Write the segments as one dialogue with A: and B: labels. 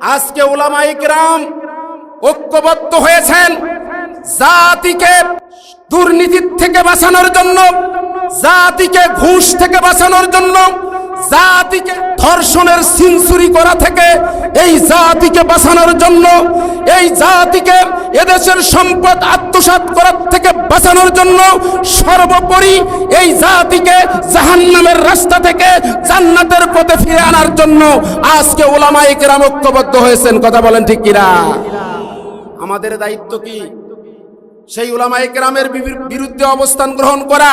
A: আজকে ওলামাই গ্রাম ঐক্যবদ্ধ হয়েছেন জাতিকে দুর্নীতির থেকে বাঁচানোর জন্য, জাতিকে ঘুষ থেকে বাঁচানোর জন্য, জাতিকে ধর্ষণের সিনসুরি করা থেকে এই জাতিকে বাঁচানোর জন্য, এই জাতিকে এদেশের সম্পদ আত্মসাৎ করার থেকে বাঁচানোর জন্য সর্বোপরি এই জাতিকে জাহান্নামের রাস্তা থেকে জান্নাতের পথে ফিরে আনার জন্য আজকে ওলামায়ে কেরাম ঐক্যবদ্ধ হয়েছেন। কথা বলেন ঠিক কিনা? আমাদের দায়িত্ব কি? সেই ওলামায়ে কেরামের বিবির- বিরুদ্ধে অবস্থান গ্রহণ করা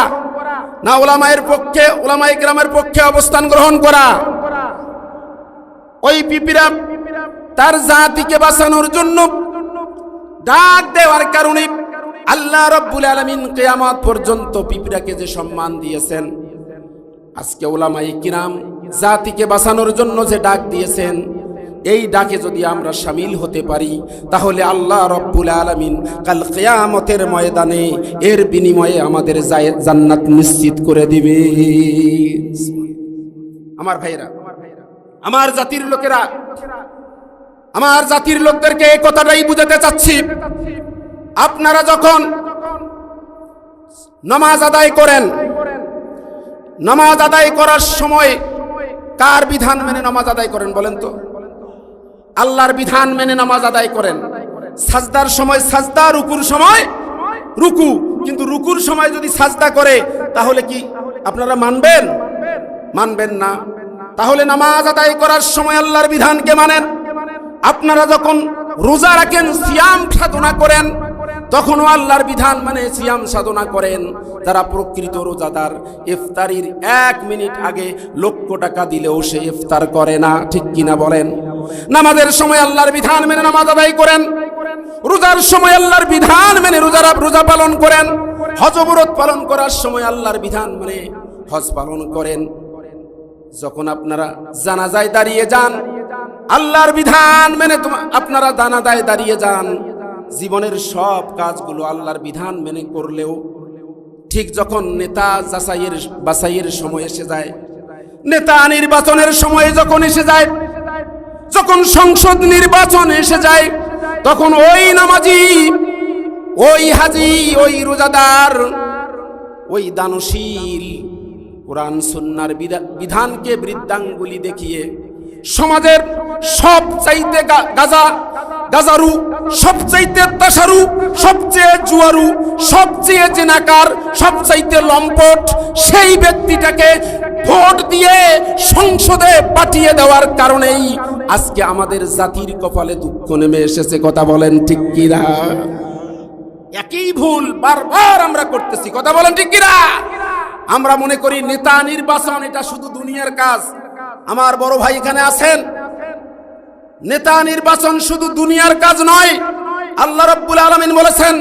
A: না ওলামায়ের পক্ষে, ওলামায়ে কেরামের পক্ষে অবস্থান গ্রহণ করা? ওই পিপিরা তার জাতিকে বাঁচানোর জন্য ডাক দেওয়ার কারণে আল্লাহ রব্বুল আলমিন কেয়ামত পর্যন্ত পিঁপড়াকে যে সম্মান দিয়েছেন, আজকে ওলামাই কিরাম জাতিকে বাঁচানোর জন্য যে ডাক দিয়েছেন, এই ডাকে যদি আমরা সামিল হতে পারি, তাহলে আল্লাহ রব্বুল আলমিন কাল কেয়ামতের ময়দানে এর বিনিময়ে আমাদের জান্নাত নিশ্চিত করে দিবে। আমার ভাইরা আমার জাতির লোকেরা, আমার জাতির লোকদেরকে এই কথাটাই বুঝাতে চাচ্ছি। আপনারা যখন নামাজ আদায় করেন, নামাজ আদায় করার সময় কার বিধান মেনে নামাজ আদায় করেন বলেন তো? আল্লাহর বিধান মেনে নামাজ আদায় করেন। সাজদার সময় সাজদা, রুকুর সময় রুকু। কিন্তু রুকুর সময় যদি সাজদা করে, তাহলে কি আপনারা মানবেন? মানবেন না। তাহলে নামাজ আদায় করার সময় আল্লাহর বিধানকে মানেন। আপনারা যখন রোজা রাখেন, সিয়াম সাধনা করেন তখনও আল্লাহর বিধান মানে সিয়াম সাধনা করেন। তারা প্রকৃত রোজাদার, ইফতারির এক মিনিট আগে লক্ষ টাকা দিলেও সে ইফতার করে না, ঠিক কিনা বলেন? নামাজের সময় আল্লাহর বিধান মেনে নামাজ আদায় করেন। রোজার সময় আল্লাহর বিধান মেনে রোজারা রোজা পালন করেন। হজবরত পালন করার সময় আল্লাহর বিধান মানে হজ পালন করেন। যখন আপনারা জানাজায় দাঁড়িয়ে যান, আল্লাহর বিধান মেনে আপনারা জানাজায় দাঁড়িয়ে যান। জীবনের সব কাজগুলো আল্লাহর বিধান মেনে করলেও ঠিক যখন নেতা যাচাইয়ের, বাছাইয়ের সময় এসে যায়, নেতা নির্বাচনের সময় যখন এসে যায়, যখন সংসদ নির্বাচন এসে যায়, তখন ওই নামাজি, ওই হাজি, ওই রোজাদার, ওই দানশীল কোরআন সুন্নার বিধা- বিধানকে বৃদ্ধাঙ্গুলি দেখিয়ে সমাজের সব চাইতে গাজা গাজারু, সবচাইতে তাসারু, সবচেয়ে জুয়ারু, সবচেয়ে জেনাকার, সবচাইতে লম্পট, সেই ব্যক্তিটাকে ভোট দিয়ে সংসদে পাঠিয়ে দেওয়ার কারণেই আজকে আমাদের জাতির কপালে দুঃখ নেমে এসেছে। কথা বলেন ঠিক কিনা? একই ভুল বারবার আমরা করতেছি। কথা বলেন ঠিক কিনা? আমরা মনে করি নেতা নির্বাচন, এটা শুধু দুনিয়ার কাজ। আমার বড় ভাই এখানে আছেন। নেতা নির্বাচন শুধু দুনিয়ার কাজ নয়। আল্লাহ রব্বুল আলামিন বলেছেন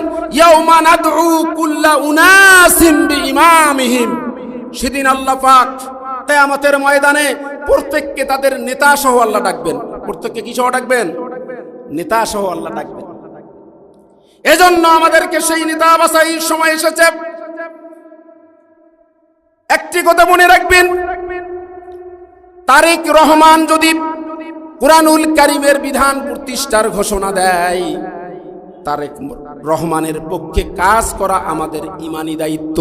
A: সেদিন আল্লাহ পাক কিয়ামতের ময়দানে প্রত্যেককে তাদের নেতা সহ আল্লাহ ডাকবেন। প্রত্যেককে কি সহ ডাকবেন? নেতা সহ আল্লাহ ডাকবেন। এজন্য আমাদেরকে সেই নেতা বাছাইয়ের সময় এসেছে। একটি কথা মনে রাখবেন, তারেক রহমান যদি কুরআনুল কারিমের বিধান প্রতিষ্ঠার ঘোষণা দেয়। তারেক রহমানের পক্ষে কাজ করা আমাদের ইমানি দায়িত্ব।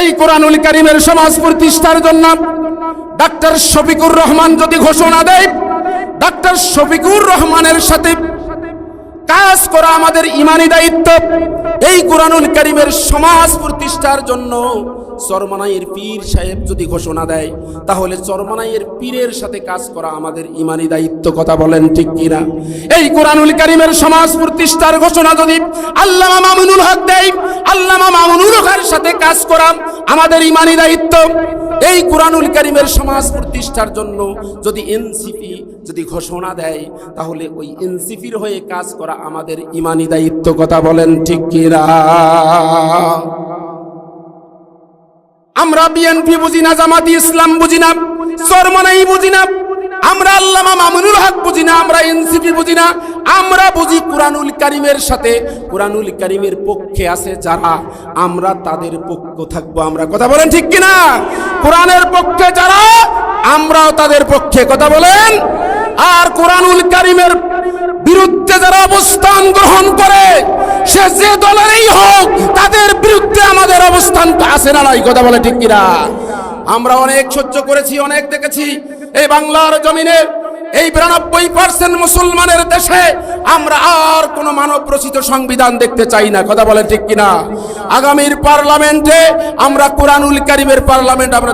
A: এই কোরআনুল কারিমের সমাজ প্রতিষ্ঠার জন্য ডাক্তার শফিকুর রহমান যদি ঘোষণা দেয়, ডাক্তার শফিকুর রহমানের সাথে কাজ করা আমাদের ইমানি দায়িত্ব। এই কোরআনুল কারিমের সমাজ প্রতিষ্ঠার জন্য চরমনাইয়ের পীর সাহেব যদি ঘোষণা দেয়, তাহলে চরমনাইয়ের পীরের সাথে কাজ করা আমাদের ইমানি দায়িত্ব, কথা বলেন ঠিক কিনা? এই কোরআনুল কারিমের সমাজ প্রতিষ্ঠার ঘোষণা যদি আল্লামা মামুনুল হক দেয়, আল্লামা মামুনুল হকের সাথে কাজ করা আমাদের ইমানি দায়িত্ব। এই কোরআনুল কারিমের সমাজ প্রতিষ্ঠার জন্য যদি এনসিপি যদি ঘোষণা দেয়, তাহলে ওই এনসিপির হয়ে কাজ করা আমাদের ইমানি দায়িত্ব, কথা বলেন ঠিক কিনা? আমরা বিএনপি বুঝি না, জামাতি ইসলাম বুঝি না, সরমনাই বুঝি না, আমরা আল্লামা মামুনুল হক বুঝি না, আমরা এনসিপি বুঝি না, আমরা বুঝি কোরআনুল কারিমের সাথে, কোরআনুল কারিমের পক্ষে আছে যারা, আমরা তাদের পক্ষ থাকব, আমরা কথা বলেন ঠিক কিনা? কোরআনের পক্ষে যারা, আমরাও তাদের পক্ষে কথা বলেন। আর কোরআনুল কারিমের বিরুদ্ধে যারা অবস্থান গ্রহণ করে সে যে দলেরই হোক, তাদের বিরুদ্ধে আমাদের অবস্থান আছে না কথা বলে ঠিক কিনা? আমরা অনেক সহ্য করেছি, অনেক দেখেছি। এই বাংলার জমিনে, এই বিরানব্বই পার্সেন্ট মুসলমানের দেশে আমরা আর কোন মানব রচিত সংবিধান দেখতে চাই না, কথা বলেন ঠিক কিনা? আগামীর পার্লামেন্টে আমরা কোরআনুল কারিমের পার্লামেন্ট আমরা